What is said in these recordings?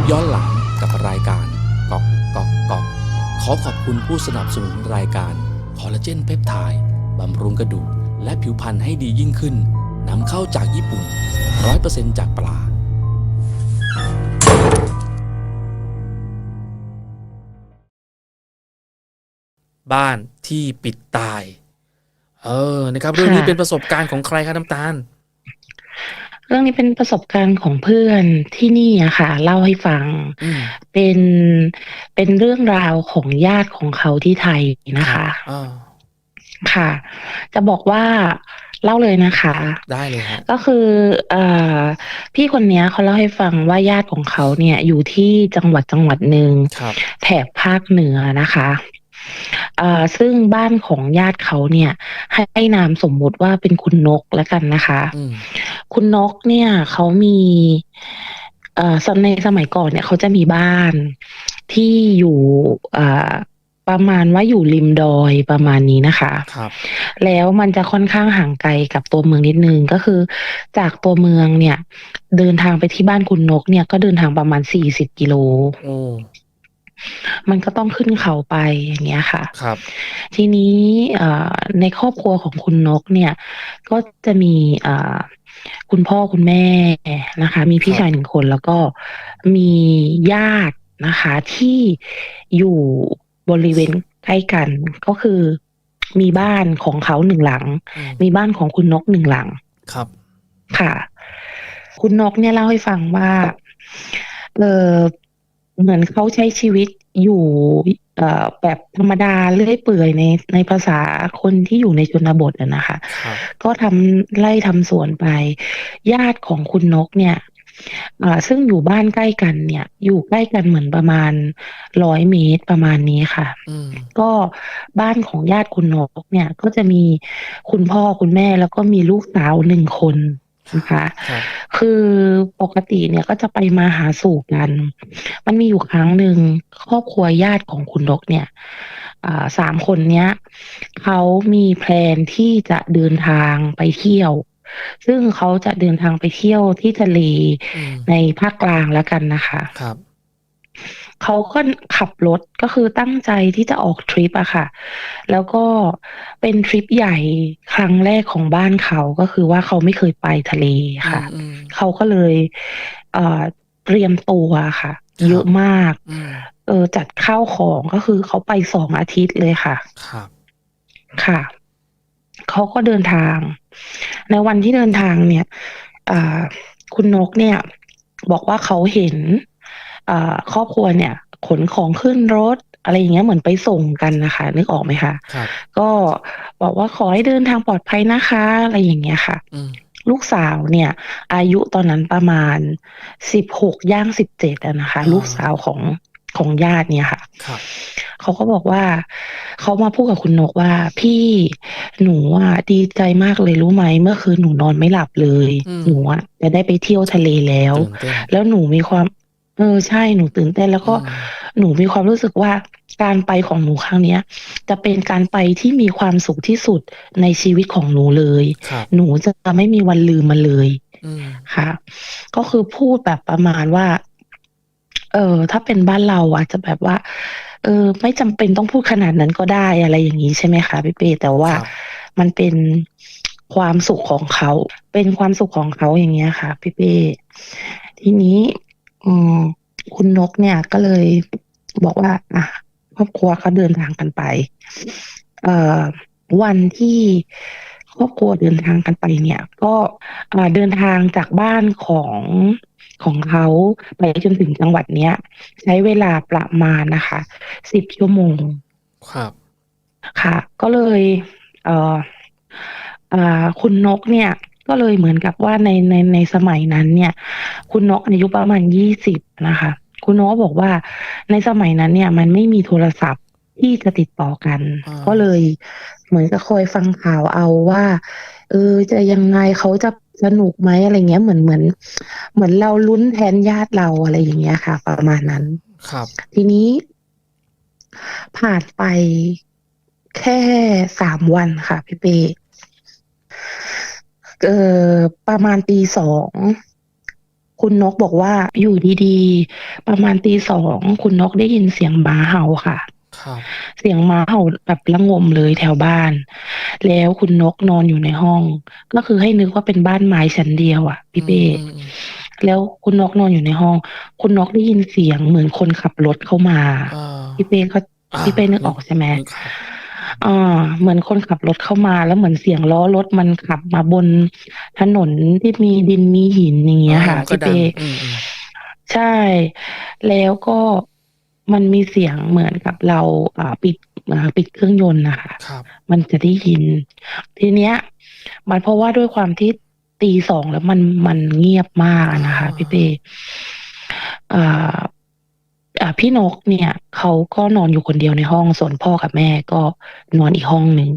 ปย้อนหลังกับรายการกอกกอกกอกขอขอบคุณผู้สนับสนุนรายการคอลลาเจนเพปไทด์บำรุงกระดูกและผิวพรรณให้ดียิ่งขึ้นนำเข้าจากญี่ปุ่น 100%จากปลาบ้านที่ปิดตาย เออ นะครับ เรื่องนี้ค่ะเป็นประสบการณ์ของใครครับน้ำตาล เรื่องนี้เป็นประสบการณ์ของเพื่อนที่นี่อะค่ะ เล่าให้ฟังอืมเป็นเป็นเรื่องราวของญาติของเขาที่ไทยนะคะอ่าค่ะ จะบอกว่าเล่าเลยนะคะ ได้เลยฮะก็คือเอ่อพี่คนเนี้ยเขาเล่าให้ฟังว่าญาติของเขาเนี่ยอยู่ที่จังหวัดจังหวัดหนึ่งครับแถบภาคเหนือนะคะเอ่อ ซึ่งบ้านของญาติเขาเนี่ย ให้นามสมมุติว่าเป็นคุณนกแล้วกันนะคะอืมคุณนกเนี่ยเขามีเอ่อสในสมัยก่อนเนี่ยเขาจะมีบ้านที่อยู่เอ่อประมาณว่าอยู่ริมดอยประมาณนี้นะคะครับแล้วมันจะค่อนข้างห่างไกลกับตัวเมืองนิดนึงก็คือ จากตัวเมืองเนี่ย เดินทางไปที่บ้านคุณนกเนี่ยก็เดินทางประมาณสี่สิบกิโลโอ้ มันก็ต้องขึ้นเขาไปอย่างเงี้ยค่ะครับ ทีนี้เอ่อในครอบครัวของคุณนกเนี่ย ก็จะมีเอ่อคุณพ่อคุณแม่นะคะ มีพี่ครับชายหนึ่งคนแล้วก็มีญาตินะคะ ที่อยู่บริเวณใกล้กันก็คือมีบ้านของเขาหนึ่งหลังอืมมีบ้านของคุณนกหนึ่งหลังครับ ค่ะ คุณนกเนี่ยเล่าให้ฟังว่าเออ เหมือนเขาใช้ชีวิตอยู่เอ่อแบบธรรมดาเลื่อยเปื่อยในในภาษาคนที่อยู่ในชนบทอะนะคะครับก็ทำไล่ทำสวนไป ญาติของคุณนกเนี่ยอ่าซึ่งอยู่บ้านใกล้กันเนี่ย อยู่ใกล้กันเหมือนประมาณร้อยเมตรประมาณนี้ค่ะอืมก็บ้านของญาติคุณนกเนี่ยก็จะมีคุณพ่อคุณแม่แล้วก็มีลูกสาวหนึ่งคน นะคะครับคือปกติเนี่ยก็จะไปมาหาสู่กัน มันมีอยู่ครั้งหนึ่งครอบครัวญาติของคุณนกเนี่ยอ่าสามคนเนี้ยเขามีแพลนที่จะเดินทางไปเที่ยว ซึ่งเขาจะเดินทางไปเที่ยวที่ทะเลอืมในภาคกลางแล้วกันนะคะ ครับ เขาก็ขับรถก็คือตั้งใจที่จะออกทริปอะค่ะ แล้วก็เป็นทริปใหญ่ครั้งแรกของบ้านเขาก็คือว่าเขาไม่เคยไปทะเลค่ะอืมเขาก็เลยเอ่อเตรียมตัวค่ะครับเยอะมากอืมเออจัดข้าวของก็คือเขาไปสองอาทิตย์เลยค่ะครับค่ะ เขาก็เดินทาง ในวันที่เดินทางเนี่ยอ่าคุณนกเนี่ย บอกว่าเขาเห็นอ่า ครอบครัวเนี่ย ขนของขึ้นรถอะไรอย่างเงี้ยเหมือนไปส่งกันนะคะ นึกออกไหมคะครับก็บอกว่าขอให้เดินทางปลอดภัยนะคะ อะไรอย่างเงี้ยค่ะอืมลูกสาวเนี่ย อายุตอนนั้นประมาณสิบหกย่างสิบเจ็ดนะคะอ่าลูกสาวของของญาติเนี่ยค่ะครับเขาก็บอกว่าเขามาพูดกับคุณนกว่า พี่หนูอะดีใจมากเลยรู้ไหมเมื่อคืนหนูนอนไม่หลับเลยอืมหนูอะจะได้ไปเที่ยวทะเลแล้วตื่นเต้นแล้วหนูมีความ เออใช่หนูตื่นเต้นแล้วก็อืมหนูมีความรู้สึกว่าการไปของหนูครั้งเนี้ย จะเป็นการไปที่มีความสุขที่สุดในชีวิตของหนูเลย ครับหนูจะไม่มีวันลืมมันเลยอืมค่ะ ก็คือพูดแบบประมาณว่า เออถ้าเป็นบ้านเราอาจจะแบบว่า เออ ไม่จำเป็นต้องพูดขนาดนั้นก็ได้อะไรอย่างนี้ใช่ไหมคะพี่เป้แต่ว่าครับมันเป็นความสุขของเขา เป็นความสุขของเขาอย่างเงี้ยค่ะพี่เป้ทีนี้ อืมคุณนกเนี่ยก็เลยบอกว่า อะครอบครัวเขาเดินทางกันไป เอ่อวันที่ครอบครัวเดินทางกันไปเนี่ย ก็อ่าเดินทางจากบ้านของของเขาไปจนถึงจังหวัดเนี้ย ใช้เวลาประมาณนะคะสิบชั่วโมง ครับ ค่ะ ก็เลย เอ่ออ่าคุณนกเนี่ย ก็เลยเหมือนกับว่าในในในสมัยนั้นเนี่ย คุณนกอายุประมาณยี่สิบนะคะ คุณนกบอกว่าในสมัยนั้นเนี่ย มันไม่มีโทรศัพท์ที่จะติดต่อกันอ่าก็เลยเหมือนกับคอยฟังข่าวเอาว่า เออจะยังไงเขาจะสนุกไหมอะไรเงี้ยเหมือนเหมือน เหมือนเราลุ้นแทนญาติเราอะไรอย่างเงี้ยค่ะ ประมาณนั้น ครับ ทีนี้ ผ่านไปแค่สามวันค่ะพี่เป้ เออประมาณตีสองคุณนกบอกว่าอยู่ดีๆ ประมาณตีสองคุณนกได้ยินเสียงหมาเห่าค่ะครับเสียงหมาเห่าแบบระงมเลยแถวบ้าน แล้วคุณนกนอนอยู่ในห้อง ก็คือให้นึกว่าเป็นบ้านไม้ชั้นเดียวอะพี่เป้อืมอืมแล้วคุณนกนอนอยู่ในห้อง คุณนกได้ยินเสียงเหมือนคนขับรถเข้ามาอ่าพี่เป้เขาอ่าพี่เป้นึกออกใช่ไหมนึกครับ อ่า เหมือนคนขับรถเข้ามาแล้วเหมือนเสียงล้อรถมันขับมาบนถนนที่มีดินมีหินอย่างเงี้ยค่ะอ่าก็พี่ดัเป้งอืมอืมใช่ แล้วก็มันมีเสียงเหมือนกับเราอ่าปิดอ่าปิดเครื่องยนต์นะคะครับมันจะได้ยิน ทีเนี้ย มันเพราะว่าด้วยความที่ตีสองแล้วมันมันเงียบมากอะนะคะพี่เป้อ่าอ่า พี่นกเนี่ยเขาก็นอนอยู่คนเดียวในห้องส่วนพ่อกับแม่ก็นอนอีกห้องหนึ่ง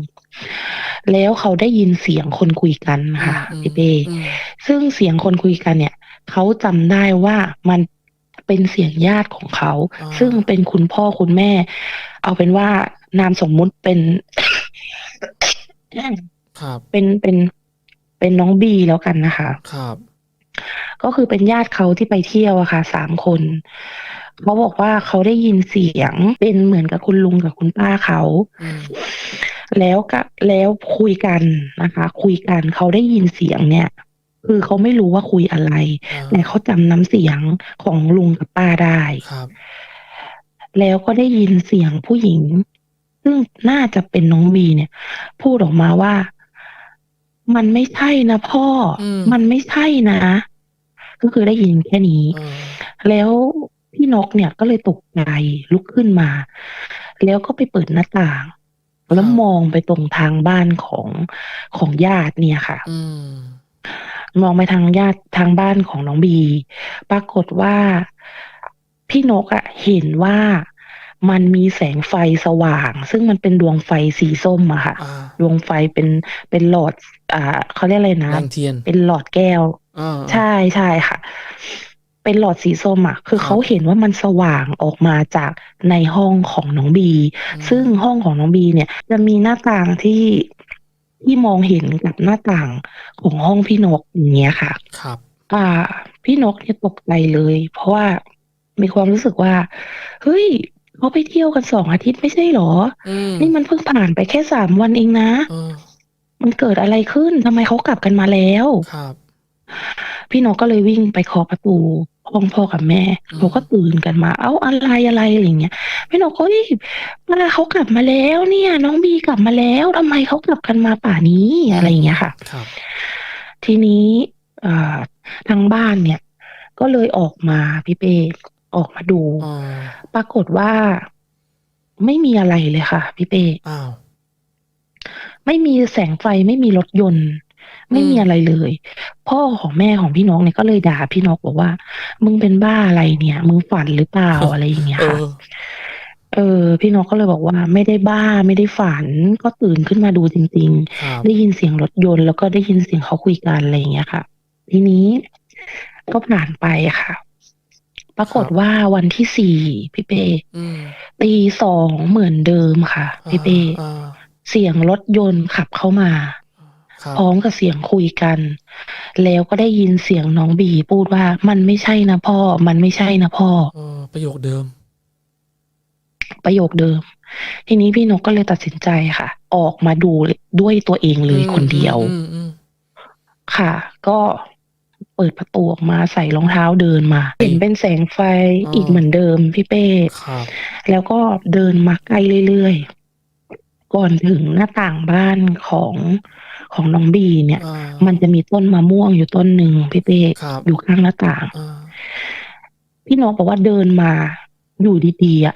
แล้วเขาได้ยินเสียงคนคุยกันค่ะอืมพี่เป้อืมซึ่งเสียงคนคุยกันเนี่ยเขาจำได้ว่ามันเป็นเสียงญาติของเขาอ่าซึ่งเป็นคุณพ่อคุณแม่ เอาเป็นว่านามสมมุติเป็นครับเป็นเป็นเป็นน้องบีแล้วกันนะคะ ครับ ก็คือเป็นญาติเขาที่ไปเที่ยวอะค่ะสามคน เขาบอกว่าเขาได้ยินเสียงเป็นเหมือนกับคุณลุงกับคุณป้าเขาอืมแล้วก็แล้วคุยกันนะคะ คุยกันเขาได้ยินเสียงเนี่ย คือเขาไม่รู้ว่าคุยอะไรอ่าแต่เขาจำน้ำเสียงของลุงกับป้าได้ครับ แล้วก็ได้ยินเสียงผู้หญิง ซึ่งน่าจะเป็นน้องบีเนี่ย พูดออกมาว่า มันไม่ใช่นะพ่ออมมันไม่ใช่นะก็คือได้ยินแค่นี้อ่าแล้วพี่ นกเนี่ยก็เลยตกใจลุกขึ้นมา แล้วก็ไปเปิดหน้าต่าง แล้วมองไปตรงทางบ้านของของญาติเนี่ยค่ะอืมมองไปทางญาติทางบ้านของน้องบี ปรากฏว่าพี่นกอะเห็นว่ามันมีแสงไฟสว่าง ซึ่งมันเป็นดวงไฟสีส้มอะค่ะอ่าดวงไฟเป็นเป็นหลอด อ่าเขาเรียกอะไรนะแรงเทียนเป็นหลอดแก้วอ่าใช่ใช่ค่ะ เป็นหลอดสีส้มอะคือครับเขาเห็นว่ามันสว่างออกมาจากในห้องของน้องบีอืมซึ่งห้องของน้องบีเนี่ย จะมีหน้าต่างที่ที่มองเห็นกับหน้าต่างของห้องพี่นกอย่างเงี้ยค่ะ ครับ อ่า พี่นกเนี่ยตกใจเลย เพราะว่ามีความรู้สึกว่า เฮ้ยเขาไปเที่ยวกันสองอาทิตย์ไม่ใช่หรออืมนี่มันเพิ่งผ่านไปแค่สามวันเองนะเออมันเกิดอะไรขึ้นทำไมเขากลับกันมาแล้ว ครับ พี่นกก็เลยวิ่งไปเคาะประตู ห้องพ่อกับแม่อืมเขาก็ตื่นกันมา เอ้าอะไรอะไรอะไรอย่างเงี้ยพี่นกก็เฮ้ยมาเขากลับมาแล้วเนี่ย น้องบีกลับมาแล้วทำไมเขากลับกันมาป่านี้อะไรอย่างเงี้ยค่ะครับทีนี้อ่าทางบ้านเนี่ย ก็เลยออกมาพี่เป้ออกมาดูอ่าปรากฏว่าไม่มีอะไรเลยค่ะ พี่เป้อ้าวไม่มีแสงไฟไม่มีรถยนต์ ไม่มีอืมอะไรเลย พ่อของแม่ของพี่นกเนี่ยก็เลยด่าพี่นกบอกว่า มึงเป็นบ้าอะไรเนี่ย มึงฝันหรือเปล่าอะไรอย่างเงี้ยเอค่ะอเออพี่นกก็เลยบอกว่าไม่ได้บ้าไม่ได้ฝันก็ตื่นขึ้นมาดูจริงครับๆได้ยินเสียงรถยนต์แล้วก็ได้ยินเสียงเขาคุยกันอะไรอย่างเงี้ยค่ะ ทีนี้ก็ผ่านไปค่ะ ปรากฏว่าวันที่สี่พี่เป้อืมตีสองเหมือนเดิมค่ะ พี่เป้อ่าเสียงรถยนต์ขับเข้ามาครับ พร้อมกับเสียงคุยกัน แล้วก็ได้ยินเสียงน้องบีพูดว่ามันไม่ใช่นะพ่อ มันไม่ใช่นะพ่อเออประโยคเดิม ประโยคเดิม ทีนี้พี่นกก็เลยตัดสินใจค่ะ ออกมาดูด้วยตัวเองเลยอืมคนเดียวอืมอืมค่ะ ก็เปิดประตูออกมาใส่รองเท้าเดินมา เห็นเป็นแสงไฟอ๋ออีอีกเหมือนเดิมพี่เป้ครับแล้วก็เดินมาใกล้เรื่อยๆ ก่อนถึงหน้าต่างบ้านของ ของน้องบีเนี่ย อ่า มันจะมีต้นมะม่วงอยู่ต้นหนึ่งพี่เป้ครับ อยู่ข้างหน้าต่าง อ่าพี่น้องบอกว่าเดินมาอยู่ดีๆอะ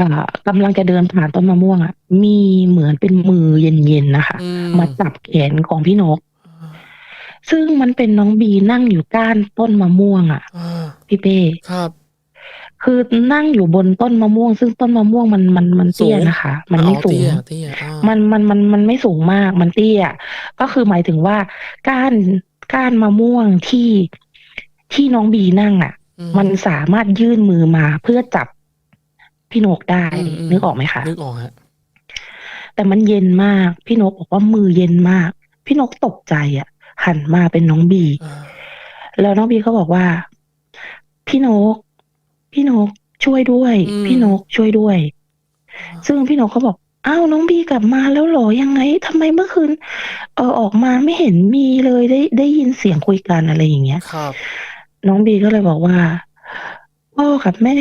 อ่ากำลังจะเดินผ่านต้นมะม่วงอะ มีเหมือนเป็นมือเย็นๆนะคะ อืมมาจับแขนของพี่นกอ่าซึ่งมันเป็นน้องบีนั่งอยู่ก้านต้นมะม่วงอะ อ่าพี่เป้ ครับ คือนั่งอยู่บนต้นมะม่วง ซึ่งต้นมะม่วงมันมันมันเตี้ยสูงนะคะ มันไม่อ๋อสูงเตี้ยเตี้ยอ่ามันมันมันมันไม่สูงมากมันเตี้ย ก็คือหมายถึงว่าก้านก้านมะม่วงที่ที่น้องบีนั่งอะอืมันสามารถยื่นมือมาเพื่อจับพี่นกได้อืมนึกออกไหมคะนึกออกฮะแต่มันเย็นมากพี่นกบอกว่ามือเย็นมาก พี่นกตกใจอะ หันมาเป็นน้องบีอ่าแล้วน้องบีก็บอกว่า พี่นก พี่นกช่วยด้วยอืมพี่นกช่วยด้วย ซึ่งพี่นกเขาบอกอ้าวน้องบีกลับมาแล้วเหรอยังไงทำไมเมื่อคืนเออออกมาไม่เห็นมีเลยได้ได้ยินเสียงคุยกันอะไรอย่างเงี้ยครับ น้องบีก็เลยบอกว่า พ่อกับแม่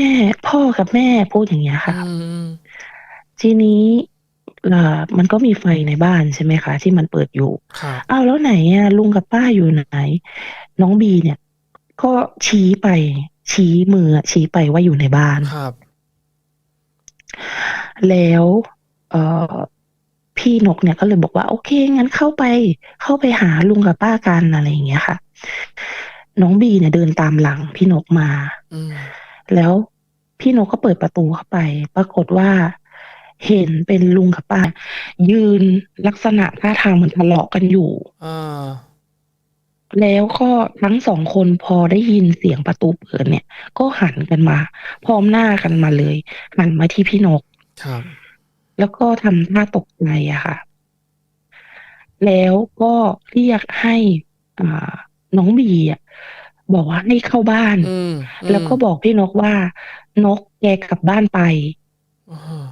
พ่อกับแม่พูดอย่างเงี้ยค่ะอืมทีนี้เอ่อมันก็มีไฟในบ้านใช่ไหมคะ ที่มันเปิดอยู่ครับอ้าวแล้วไหนอะลุงกับป้าอยู่ไหน น้องบีเนี่ย ก็ชี้ไป ชี้มืออะชี้ไปว่าอยู่ในบ้านครับ แล้ว เอ่อพี่นกเนี่ยก็เลยบอกว่าโอเค งั้นเข้าไป เข้าไปหาลุงกับป้ากันอะไรอย่างเงี้ยค่ะ น้องบีเนี่ยเดินตามหลังพี่นกมาอืมแล้วพี่นกก็เปิดประตูเข้าไป ปรากฏว่าเห็นเป็นลุงกับป้า ยืนลักษณะท่าทางเหมือนทะเลาะกันอยู่อ่า แล้วก็ทั้งสองคนพอได้ยินเสียงประตูเปิดเนี่ย ก็หันกันมา พร้อมหน้ากันมาเลย หันมาที่พี่นกครับแล้วก็ทำท่าตกใจอะค่ะ แล้วก็เรียกให้อ่าน้องบีอะบอกว่าให้เข้าบ้านอืมแล้วก็บอกพี่นกว่านกแกกลับบ้านไปอ่า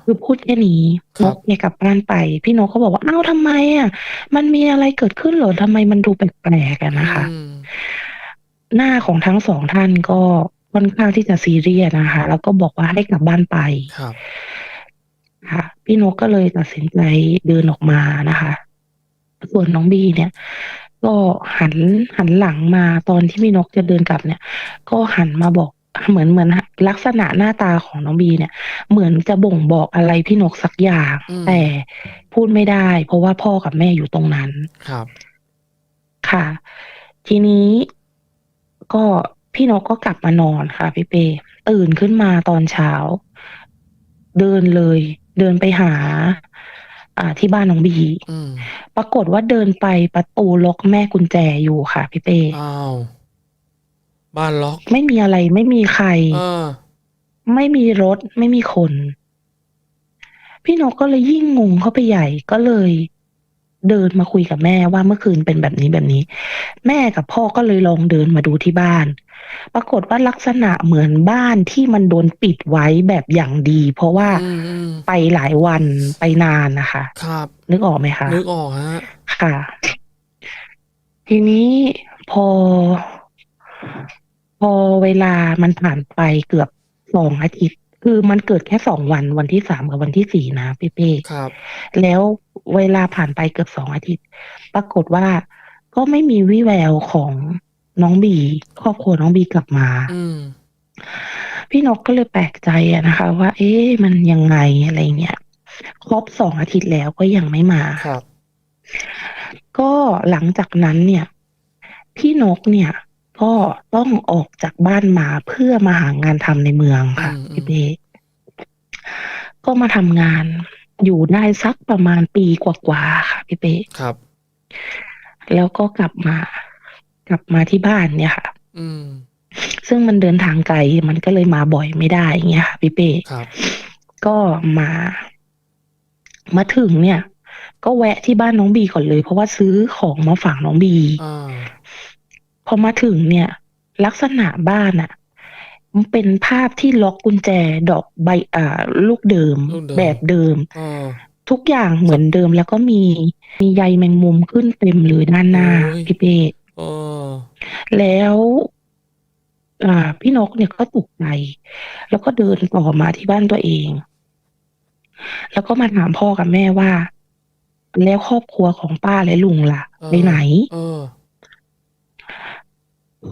คือพูดแค่นี้ครันบกแกกลับบ้านไป พี่นกก็บอกว่าอ้าวทำไมอะ มันมีอะไรเกิดขึ้นเหรอทำไมมันดูแปลกๆอะนะคะอืมหน้าของทั้งสองท่านก็ค่อนข้างที่จะซีเรียสนะคะ แล้วก็บอกว่าให้กลับบ้านไปครับค่ะ พี่นกก็เลยตัดสินใจเดินออกมานะคะ ส่วนน้องบีเนี่ย ก็หันหันหลังมาตอนที่พี่นกจะเดินกลับเนี่ย ก็หันมาบอก เหมือนเหมือนลักษณะหน้าตาของน้องบีเนี่ย เหมือนจะบ่งบอกอะไรพี่นกสักอย่างอืมแต่พูดไม่ได้ เพราะว่าพ่อกับแม่อยู่ตรงนั้นครับ ค่ะ ทีนี้ก็พี่นกก็กลับมานอนค่ะพี่เป้ตื่นขึ้นมาตอนเช้า เดินเลย เดินไปหา อ่าที่บ้านน้องบีอืมปรากฏว่าเดินไปประตูล็อกแม่กุญแจอยู่ค่ะพี่เป้อ้าว บ้านล็อก ไม่มีอะไร ไม่มีใคร เออ ไม่มีรถ ไม่มีคน พี่นกก็เลยยิ่งงงเข้าไปใหญ่ก็เลย เดินมาคุยกับแม่ว่าเมื่อคืนเป็นแบบนี้แบบนี้ แม่กับพ่อก็เลยลองเดินมาดูที่บ้าน ปรากฏว่าลักษณะเหมือนบ้านที่มันโดนปิดไว้แบบอย่างดี เพราะว่าอืมอืมไปหลายวันไปนานนะคะ ครับ นึกออกไหมคะ นึกออกฮะ ค่ะ ทีนี้พอ พอเวลามันผ่านไปเกือบสองอาทิตย์ คือมันเกิดแค่สองวันวันที่สามกับวันที่สี่นะพี่เป้ครับ แล้วเวลาผ่านไปเกือบสองอาทิตย์ ปรากฏว่าก็ไม่มีวี่แววของน้องบี ครอบครัวน้องบีกลับมา อืมพี่นกก็เลยแปลกใจอะนะคะ ว่า เอ๊ะมันยังไงอะไรเงี้ยครบสองอาทิตย์แล้วก็ยังไม่มาครับ ก็หลังจากนั้นเนี่ย พี่นกเนี่ย ก็ต้องออกจากบ้านมาเพื่อมาหางานทำในเมืองค่ะอืมพี่เบก็มาทำงานอยู่ได้สักประมาณปีกว่าๆค่ะพี่เป้ครับ แล้วก็กลับมา กลับมาที่บ้านเนี่ยค่ะ อืม ซึ่งมันเดินทางไกลมันก็เลยมาบ่อยไม่ได้อย่างเงี้ยค่ะพี่เป้ครับ ก็มา มาถึงเนี่ย ก็แวะที่บ้านน้องบีก่อนเลย เพราะว่าซื้อของมาฝากน้องบี อ่าพอมาถึงเนี่ย ลักษณะบ้านอะมันเป็นภาพที่ล็อกกุญแจดอกใบอ่าลูกเดิมลูกเดิม แบบเดิมอ่าทุกอย่างเหมือนเดิมแล้วก็มีมีใยแมงมุมขึ้นเต็มเลยด้านหน้าโอ้ยพี่เป้เออแล้ว อ่า พี่นกเนี่ยก็ตกใจแล้วก็เดินต่อมาที่บ้านตัวเอง แล้วก็มาถามพ่อกับแม่ว่า แล้วครอบครัวของป้าและลุงล่ะเออไปไหน เออ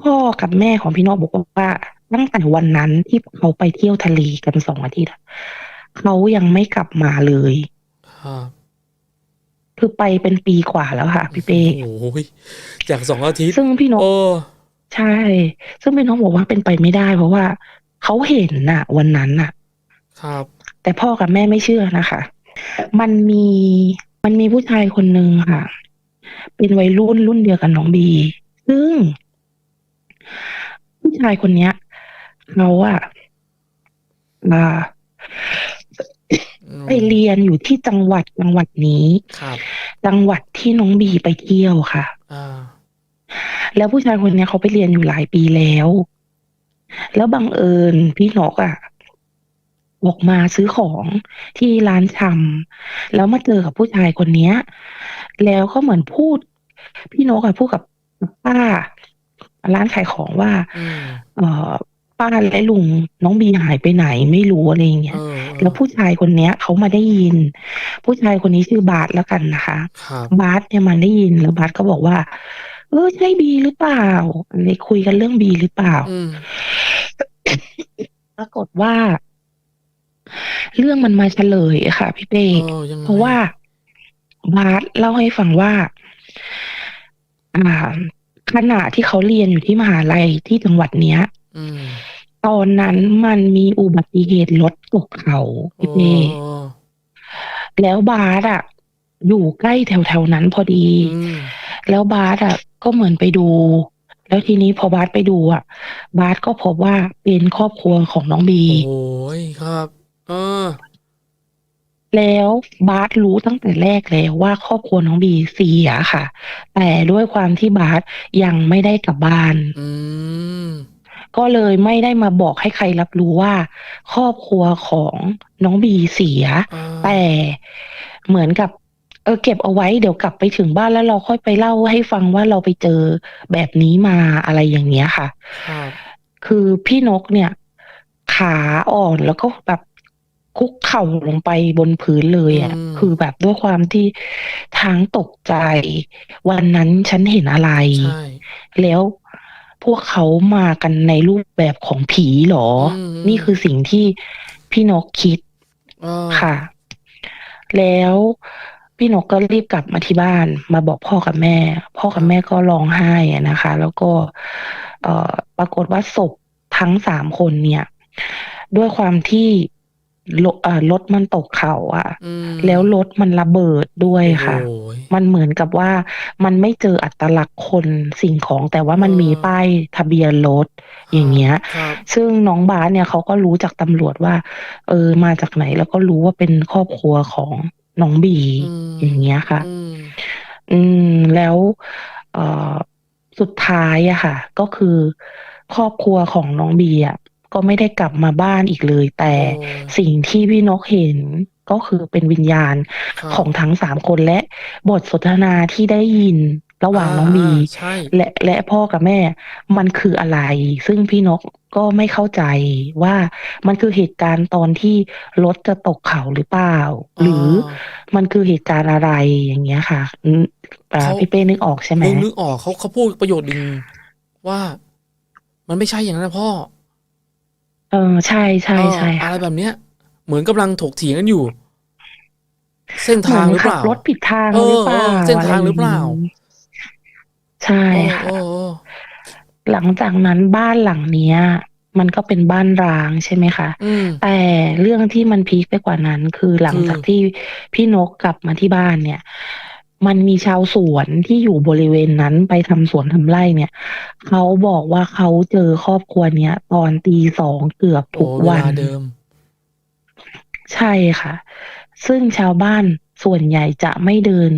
พ่อกับแม่ของพี่นกบอกว่าตั้งแต่วันนั้นที่เขาไปเที่ยวทะเลกันสองอาทิตย์อะเขายังไม่กลับมาเลยครับคือไปเป็นปีกว่าแล้วค่ะ พี่เป้โอ้ยจากสองอาทิตย์ซึ่งพี่นกโอ้ใช่ ซึ่งพี่นกบอกว่าเป็นไปไม่ได้ เพราะว่าเขาเห็นน่ะ วันนั้นน่ะ ครับ แต่พ่อกับแม่ไม่เชื่อนะคะ มันมีมันมีผู้ชายคนหนึ่งค่ะ เป็นวัยรุ่นรุ่นเดียวกันน้องบี ซึ่ง ผู้ชายคนเนี้ยเขาอะอ่าอืมไปเรียนอยู่ที่จังหวัดจังหวัดนี้ครับ จังหวัดที่น้องบีไปเที่ยวค่ะอ่าแล้วผู้ชายคนเนี้ยเขาไปเรียนอยู่หลายปีแล้ว แล้วบังเอิญพี่นกอะออกมาซื้อของที่ร้านชำแล้วมาเจอกับผู้ชายคนเนี้ย แล้วก็เหมือนพูด พี่นกอะพูดกับป้า ร้านขายของว่าอืมเอ่อป้าและลุงน้องบีหายไปไหนไม่รู้อะไรอย่างเงี้เอยอเออแล้วผู้ชายคนเนี้ยเขามาได้ยิน ผู้ชายคนนี้ชื่อบาสแล้วกันนะคะครับบาสเนี่ยมันได้ยินแล้วบาสก็บอกว่า เออใช่บีหรือเปล่าอะไรคุยกันเรื่องบีหรือเปล่าอืมปรากฏว่า เรื่องมันมาเฉลยค่ะ พี่เป้เออยังไงเพราะว่าบาสเล่าให้ฟังว่า อ่า ขณะที่เขาเรียนอยู่ที่มหาลัยที่จังหวัดเนี้ยอืมตอนนั้นมันมีอุบัติเหตุรถตกเขาพี่เป้โอ้แล้วบาสอะอยู่ใกล้แถวๆนั้นพอดีอืมแล้วบาสอะก็เหมือนไปดู แล้วทีนี้พอบาสไปดูอะบาสก็พบว่าเป็นครอบครัวของน้องบี โอ้ยครับ เออ แล้วบาสรู้ตั้งแต่แรกแล้วว่าครอบครัวน้องบีเสียค่ะ แต่ด้วยความที่บาสยังไม่ได้กลับบ้านอืมก็เลยไม่ได้มาบอกให้ใครรับรู้ว่า ครอบครัวของน้องบีเสียอ่าแต่เหมือนกับเออเก็บเอาไว้เดี๋ยวกลับไปถึงบ้านแล้วเราค่อยไปเล่าให้ฟังว่าเราไปเจอแบบนี้มาอะไรอย่างเงี้ยค่ะครับคือพี่นกเนี่ย ขาอ่อนแล้วก็แบบ คุกเข่าลงไปบนพื้นเลยอะอืมคือแบบด้วยความที่ทั้งตกใจ วันนั้นฉันเห็นอะไรใช่แล้วพวกเขามากันในรูปแบบของผีเหรออืมนี่คือสิ่งที่พี่นกคิดเออค่ะ แล้วพี่นกก็รีบกลับมาที่บ้าน มาบอกพ่อกับแม่ พ่อกับแม่ก็ร้องไห้อะนะคะ แล้วก็เอ่อปรากฏว่าศพทั้งสามคนเนี่ย ด้วยความที่ รถเอ่อรถมันตกเขาอะอืมแล้วรถมันระเบิดด้วยค่ะโอ้ยมันเหมือนกับว่ามันไม่เจออัตลักษณ์คนสิ่งของแต่ว่ามันเออมีป้ายทะเบียนรถอย่างเงี้ยครับซึ่งน้องบาสเนี่ยเขาก็รู้จากตำรวจว่า เออมาจากไหนแล้วก็รู้ว่าเป็นครอบครัวของน้องบีอืมอย่างเงี้ยค่ะ อืมอืมแล้วเอ่อสุดท้ายอะค่ะ ก็คือครอบครัวของน้องบีอะ ก็ไม่ได้กลับมาบ้านอีกเลย แต่โอ้ยสิ่งที่พี่นกเห็นก็คือเป็นวิญญาณครับของทั้งสามคนและบทสนทนาที่ได้ยินระหว่างน้องบีใช่และและพ่อกับแม่ มันคืออะไร ซึ่งพี่นกก็ไม่เข้าใจว่ามันคือเหตุการณ์ตอนที่รถจะตกเขาหรือเปล่า หรือมันคือเหตุการณ์อะไรอย่างเงี้ยค่ะอืมอ่าพี่เป้นึกออกใช่ไหมเออนึกออกเขาเขาพูดประโยชน์หนึ่งว่า มันไม่ใช่อย่างนั้นนะพ่อ เออ ใช่ใช่เออใช่อะค่ะไรแบบเนี้ย เหมือนกำลังถกเถียงกันอยู่ เส้นทางหรือเปล่ามืนขับรถผิดทางเออหรือเปล่าเออเส้นทางหรือเปล่าะไย่งนี้ใช่โอ้ค่ะ โอ้โอ้หลังจากนั้นบ้านหลังเนี้ย มันก็เป็นบ้านร้างใช่ไหมคะ อืม แต่เรื่องที่มันพีคไปกว่านั้น คือหลังคือ จากที่พี่นกกลับมาที่บ้านเนี่ย มันมีชาวสวนที่อยู่บริเวณนั้นไปทำสวนทำไร่เนี่ยเขาบอกว่าเขาเจอครอบครัวเนี้ยตอนตีสองเกือบทุโอ้กเววันลาเดิม ใช่ค่ะ ซึ่งชาวบ้านส่วนใหญ่จะไม่เดิน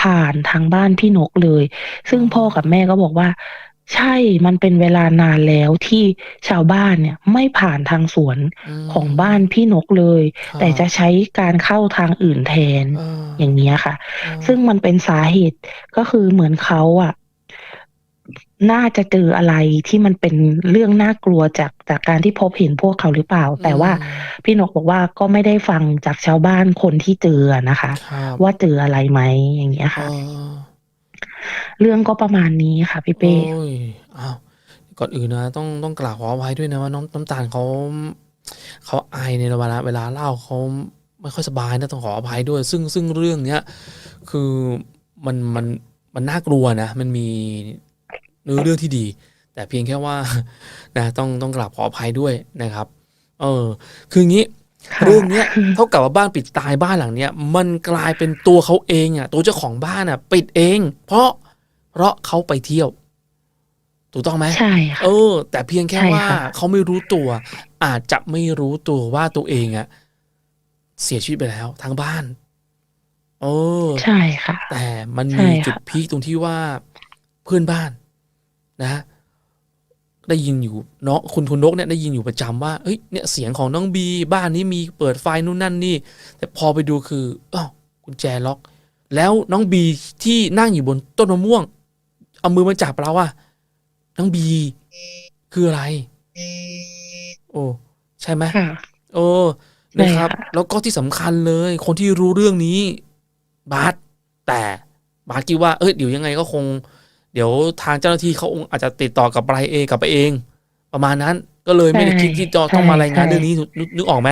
ผ่านทางบ้านพี่นกเลย ซึ่งพ่อกับแม่ก็บอกว่า ใช่ มันเป็นเวลานานแล้วที่ชาวบ้านเนี่ยไม่ผ่านทางสวนมของบ้านพี่นกเลย ครับแต่จะใช้การเข้าทางอื่นแทน เอออย่างเงี้ยค่ะเออซึ่งมันเป็นสาเหตุก็คือเหมือนเขาอะน่าจะเจออะไรที่มันเป็นเรื่องน่ากลัวจากจากการที่พบเห็นพวกเขาหรือเปล่าแต่ว่าอืมพี่นกบอกว่าก็ไม่ได้ฟังจากชาวบ้านคนที่เจอนะคะ ครับว่าเจออะไรไหมอย่างเงี้ยเอค่ะ อ เรื่องก็ประมาณนี้ค่ะพี่เป้โอ้ยอ้าวก่อนอื่นนะ ต้องต้องกราบขออภัยด้วยนะว่าน้องน้ำตาลเขาเขาไอในเวลาเวลาเล่าเขาไม่ค่อยสบายนะต้องขออภัยด้วย ซึ่งซึ่งเรื่องเนี้ยคือมันมันมันน่ากลัวนะ มันมีเนื้อเรื่องที่ดี แต่เพียงแค่ว่านะต้องต้องกราบขออภัยด้วยนะครับ เออ คืออย่างนี้ เรื่องเนี้ยเท่ากับว่าบ้านปิดตายบ้านหลังเนี้ยมันกลายเป็นตัวเขาเองอะตัวเจ้าของบ้านอะ ปิดเอง เพราะเพราะเขาไปเที่ยว ถูกต้องไหมใช่ค่ะเออ แต่เพียงแค่ใช่ว่าค่ะเขาไม่รู้ตัว อาจจะไม่รู้ตัวว่าตัวเองอะเสียชีวิตไปแล้วทั้งบ้านเออใช่ค่ะ แต่มันใช่มีค่ะจุดพีคตรงที่ว่าเพื่อนบ้านนะ ได้ยินอยู่เนาะคุณคุณนกเนี่ยได้ยินอยู่ประจำว่าเอ้ยเนี่ยเสียงของน้องบี บ้านนี้มีเปิดไฟนู่นนั่นนี่ แต่พอไปดูคืออ้าวกุญแจล็อก แล้วน้องบีที่นั่งอยู่บนต้นมะม่วง เอามือมาจับเราอะน้องบี คืออะไร โอ้ใช่ไหมค่ะโอ้นะครับใช่ค่ะแล้วก็ที่สำคัญเลย คนที่รู้เรื่องนี้ บาสแต่บาสคิดว่าเอ้ยเดี๋ยวยังไงก็คง เดี๋ยวทางเจ้าหน้าที่เขาอาจจะติดต่อกับไรเอกลับไปเอง ประมาณนั้น ก็เลยไม่ได้คิดที่จะต้องมารายงานเรื่องนี้นึกนึกออกไหม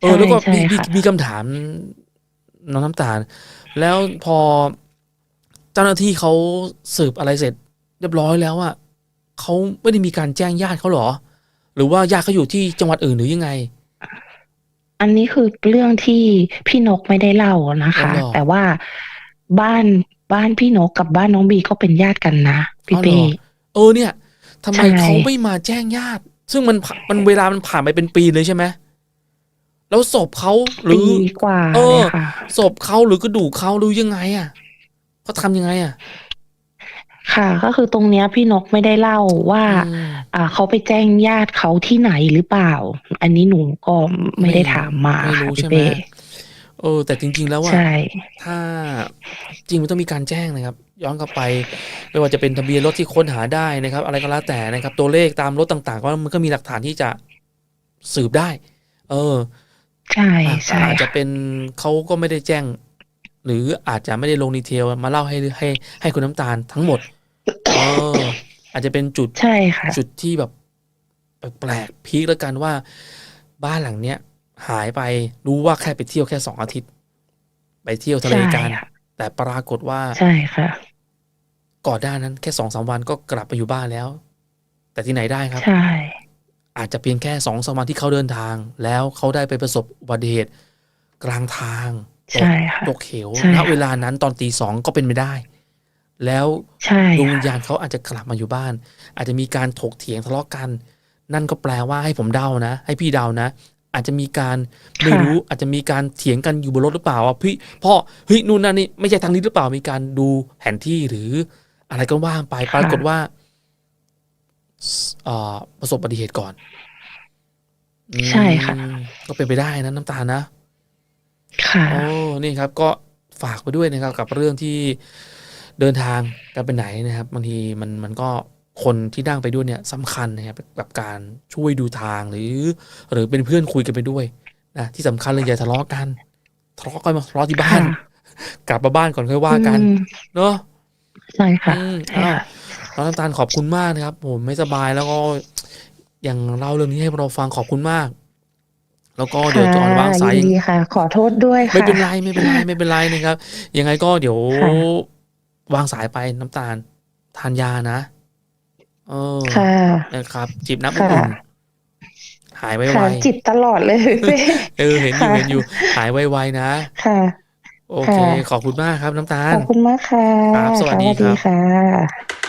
เออ แล้วก็มีมีมีคำถามน้องน้ำตาล แล้วพอเจ้าหน้าที่เขาสืบอะไรเสร็จ เรียบร้อยแล้วอะเขาไม่ได้มีการแจ้งญาติเขาเหรอ หรือว่าญาติเขาอยู่ที่จังหวัดอื่นหรือยังไง อันนี้คือเรื่องที่พี่นกไม่ได้เล่านะคะอ๋อเหรอแต่ว่าบ้าน บ้านพี่นกกับบ้านน้องบีก็เป็นญาติกันนะพี่อ๋อเหรเป้อเออเนี่ยทำไมใช่เขาไม่มาแจ้งญาติ ซึ่งมันผ่ามันเวลามันผ่านไปเป็นปีเลยใช่ไหมแล้วศพเขาหรืปีอกว่าเอเลอยค่ะศพเขาหรือกระดูกเขาหรือยังไง อะเขาทำยังไงอะค่ะก็คือตรงเนี้ยพี่นกไม่ได้เล่าว่าอืมอ่าเขาไปแจ้งญาติเขาที่ไหนหรือเปล่า อันนี้หนูก็ไม่ได้ถามมาไม่ค่ะรู้พี่ใช่ไหมเป้เออ แต่จริง ๆ แล้วว่าใช่ถ้า จริงมันต้องมีการแจ้งนะครับ ย้อนกลับไปไม่ว่าจะเป็นทะเบียนรถที่ค้นหาได้นะครับ อะไรก็แล้วแต่นะครับ ตัวเลขตามรถต่างๆ ก็มันก็มีหลักฐานที่จะสืบได้ เออ ใช่อะใช่อาจจะเป็นเขาก็ไม่ได้แจ้ง หรืออาจจะไม่ได้ลงดีเทลมาเล่าให้ให้ ให้คุณน้ำตาลทั้งหมดเอออาจจะเป็นจุดใช่ค่ะจุดที่แบบแปลกๆพีคแล้วกันว่า บ้านหลังเนี้ยหายไปรู้ว่าแค่ไปเที่ยวแค่สองอาทิตย์ ไปเที่ยวทะเลใช่กันค่ะ แต่ปรากฏว่าใช่ค่ะ ก่อนหน้านั้นแค่สองสามวันก็กลับไปอยู่บ้านแล้ว แต่ที่ไหนได้ครับ ใช่ อาจจะเพียงแค่สองสามวันที่เขาเดินทาง แล้วเขาได้ไปประสบอุบัติเหตุกลางทางตกใช่ค่ะตกเขวใช่ณค่ะเวลานั้นตอนตีสองก็เป็นไปได้ แล้วใช่ดวงวิญค่ะญาณเขาอาจจะกลับมาอยู่บ้าน อาจจะมีการถกเถียงทะเลาะกัน นั่นก็แปลว่าให้ผมเดานะ ให้พี่เดานะ อาจจะมีการไม่รู้อาจจะมีการเถียงกันอยู่บนรถหรือเปล่าว่าพี่พ่อเฮ้ยนู่นนั่นนี่ไม่ใช่ทางนี้หรือเปล่ามีการดูแผนที่หรืออะไรก็ว่างไปปรากฏว่าเอ่อประสบอุบัติเหตุก่อน ใช่ค่ะอืมก็เป็นไปได้นะน้ำตาลนะ ค่ะโอ้นี่ครับ ก็ฝากไปด้วยนะครับ กับเรื่องที่เดินทางกันไปไหนนะครับบางทีมันมันก็ คนที่นั่งไปด้วยเนี่ยสำคัญนะครับกับการช่วยดูทางหรือ หรือเป็นเพื่อนคุยกันไปด้วยนะที่สำคัญเลยอย่าทะเลาะกันทะเลาะกันมาทะเลาะที่บ้านค่ะกลับมาบ้านก่อนค่อยว่ากันอืมเนาะใช่ค่ะอืมใช่อ้าวค่ะน้องน้ำตาลขอบคุณมากนะครับ ผมไม่สบายแล้วก็อย่างเล่าเรื่องนี้ให้เราฟังขอบคุณมาก แล้วก็เดี๋ยวจอนวางสายยินดีค่ะ ขอโทษด้วยค่ะไม่เป็นไรไม่เป็นไรไม่เป็นไรนะครับ ยังไงก็เดี๋ยวค่ะวางสายไปน้ำตาลทานยานะ เออค่ะ นะครับจิบน้ำค่ะอุ่นๆหายไวค่ะจิตตลอดเลยพี่เป้ ๆเออเห็นอยู่ค่ะ เห็นอยู่ หายไวๆนะ ค่ะ โอเค ค่ะ ขอบคุณมากครับน้ำตาลขอบคุณมากค่ะครับสวัสดีค่ะครับ ค่ะ